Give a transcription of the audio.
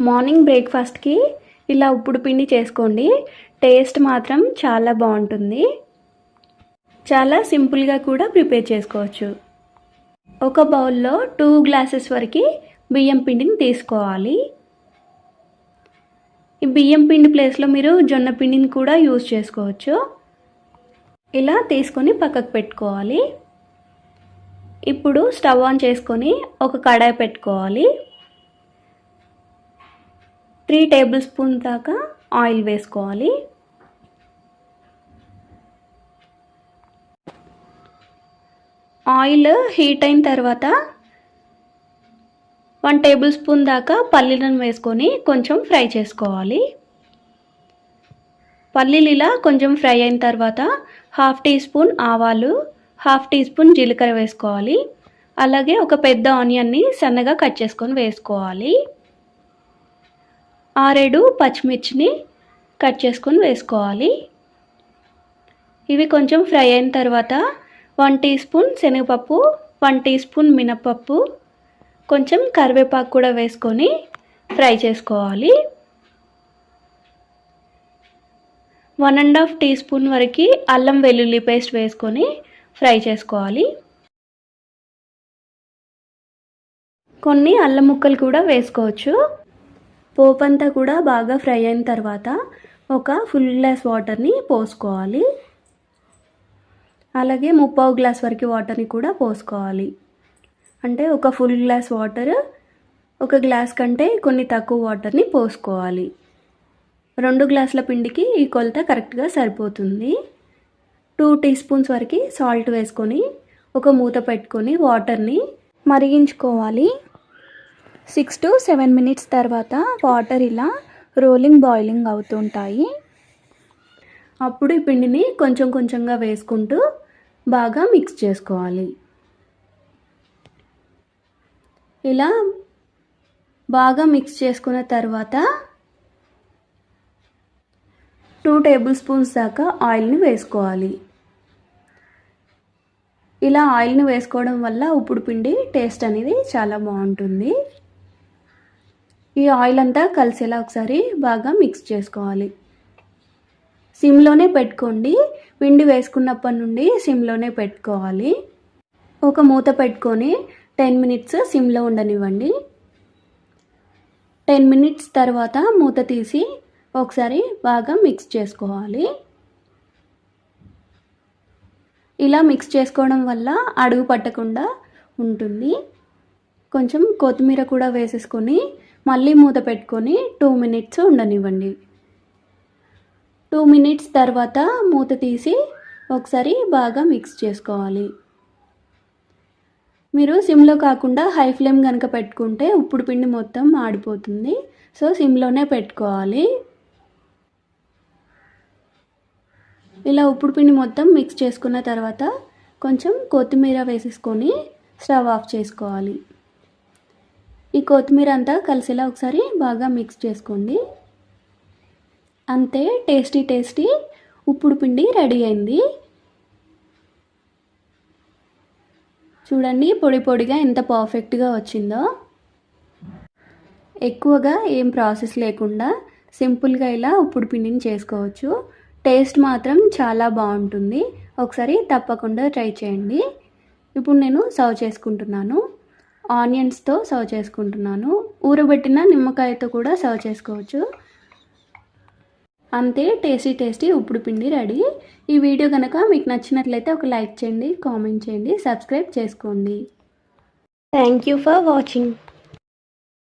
Morning బ్రేక్ఫాస్ట్కి ఇలా ఉప్పుడు పిండి చేసుకోండి. టేస్ట్ మాత్రం చాలా బాగుంటుంది. చాలా సింపుల్గా కూడా ప్రిపేర్ చేసుకోవచ్చు. ఒక బౌల్లో టూ గ్లాసెస్ వరకు బియ్యం పిండిని తీసుకోవాలి. ఈ బియ్యం పిండి ప్లేస్లో మీరు జొన్న పిండిని కూడా యూజ్ చేసుకోవచ్చు. ఇలా తీసుకొని పక్కకు పెట్టుకోవాలి. ఇప్పుడు స్టవ్ ఆన్ చేసుకొని ఒక కడాయి పెట్టుకోవాలి. త్రీ టేబుల్ స్పూన్ దాకా ఆయిల్ వేసుకోవాలి. ఆయిల్ హీట్ అయిన తర్వాత వన్ టేబుల్ స్పూన్ దాకా పల్లీలను వేసుకొని కొంచెం ఫ్రై చేసుకోవాలి. పల్లీలు ఇలా కొంచెం ఫ్రై అయిన తర్వాత హాఫ్ టీ స్పూన్ ఆవాలు హాఫ్ టీ స్పూన్ జీలకర్ర వేసుకోవాలి. అలాగే ఒక పెద్ద ఆనియన్ని సన్నగా కట్ చేసుకొని వేసుకోవాలి. ఆరేడు పచ్చిమిర్చిని కట్ చేసుకొని వేసుకోవాలి. ఇవి కొంచెం ఫ్రై అయిన తర్వాత వన్ టీ స్పూన్ శనగపప్పు వన్ టీ స్పూన్ మినపప్పు కొంచెం కరివేపాకు కూడా వేసుకొని ఫ్రై చేసుకోవాలి. One and half teaspoon వరకు అల్లం వెల్లుల్లి పేస్ట్ వేసుకొని ఫ్రై చేసుకోవాలి. కొన్ని అల్లం ముక్కలు కూడా వేసుకోవచ్చు. పోపు అంతా కూడా బాగా ఫ్రై అయిన తర్వాత ఒక ఫుల్ గ్లాస్ వాటర్ని పోసుకోవాలి. అలాగే ముప్పావు గ్లాస్ వరకు వాటర్ని కూడా పోసుకోవాలి. అంటే ఒక ఫుల్ గ్లాస్ వాటర్ ఒక గ్లాస్ కంటే కొన్ని తక్కువ వాటర్ని పోసుకోవాలి. రెండు గ్లాసుల పిండికి ఈ కొలత కరెక్ట్గా సరిపోతుంది. టూ టీ స్పూన్స్ వరకు సాల్ట్ వేసుకొని ఒక మూత పెట్టుకొని వాటర్ని మరిగించుకోవాలి. సిక్స్ టు సెవెన్ మినిట్స్ తర్వాత వాటర్ ఇలా రోలింగ్ బాయిలింగ్ అవుతుంటాయి అప్పుడు ఈ పిండిని కొంచెం కొంచెంగా వేసుకుంటూ బాగా మిక్స్ చేసుకోవాలి. ఇలా బాగా మిక్స్ చేసుకున్న తర్వాత టూ టేబుల్ స్పూన్స్ దాకా ఆయిల్ని వేసుకోవాలి. ఇలా ఆయిల్ని వేసుకోవడం వల్ల ఉప్పుడు పిండి టేస్ట్ అనేది చాలా బాగుంటుంది. ఈ ఆయిల్ అంతా కలిసేలా ఒకసారి బాగా మిక్స్ చేసుకోవాలి. సిమ్లోనే పెట్టుకోండి. పిండి వేసుకున్నప్పటి నుండి సిమ్లోనే పెట్టుకోవాలి. ఒక మూత పెట్టుకొని టెన్ మినిట్స్ సిమ్లో ఉండనివ్వండి. టెన్ మినిట్స్ తర్వాత మూత తీసి ఒకసారి బాగా మిక్స్ చేసుకోవాలి. ఇలా మిక్స్ చేసుకోవడం వల్ల అడుగు పట్టకుండా ఉంటుంది. కొంచెం కొత్తిమీర కూడా వేసేసుకొని మళ్ళీ మూత పెట్టుకొని టూ మినిట్స్ ఉండనివ్వండి. టూ మినిట్స్ తర్వాత మూత తీసి ఒకసారి బాగా మిక్స్ చేసుకోవాలి. మీరు సిమ్లో కాకుండా హై ఫ్లేమ్ కనుక పెట్టుకుంటే ఉప్పుడు పిండి మొత్తం ఆడిపోతుంది. సో సిమ్లోనే పెట్టుకోవాలి. ఇలా ఉప్పుడు పిండి మొత్తం మిక్స్ చేసుకున్న తర్వాత కొంచెం కొత్తిమీర వేసేసుకొని స్టవ్ ఆఫ్ చేసుకోవాలి. ఈ కొత్తిమీర అంతా కలిసేలా ఒకసారి బాగా మిక్స్ చేసుకోండి. అంతే టేస్టీ టేస్టీ ఉప్పుడు పిండి రెడీ అయింది. చూడండి పొడి పొడిగా ఎంత పర్ఫెక్ట్గా వచ్చిందో. ఎక్కువగా ఏం ప్రాసెస్ లేకుండా సింపుల్గా ఇలా ఉప్పుడు పిండిని చేసుకోవచ్చు. టేస్ట్ మాత్రం చాలా బాగుంటుంది. ఒకసారి తప్పకుండా ట్రై చేయండి. ఇప్పుడు నేను సర్వ్ చేసుకుంటున్నాను. ఆనియన్స్తో సర్వ్ చేసుకుంటున్నాను. ఊరబెట్టిన నిమ్మకాయతో కూడా సర్వ్ చేసుకోవచ్చు. అంతే టేస్టీ టేస్టీ ఉప్పుడు పిండి రెడీ. ఈ వీడియో కనుక మీకు నచ్చినట్లయితే ఒక లైక్ చేయండి కామెంట్ చేయండి సబ్స్క్రైబ్ చేసుకోండి. Thank you for watching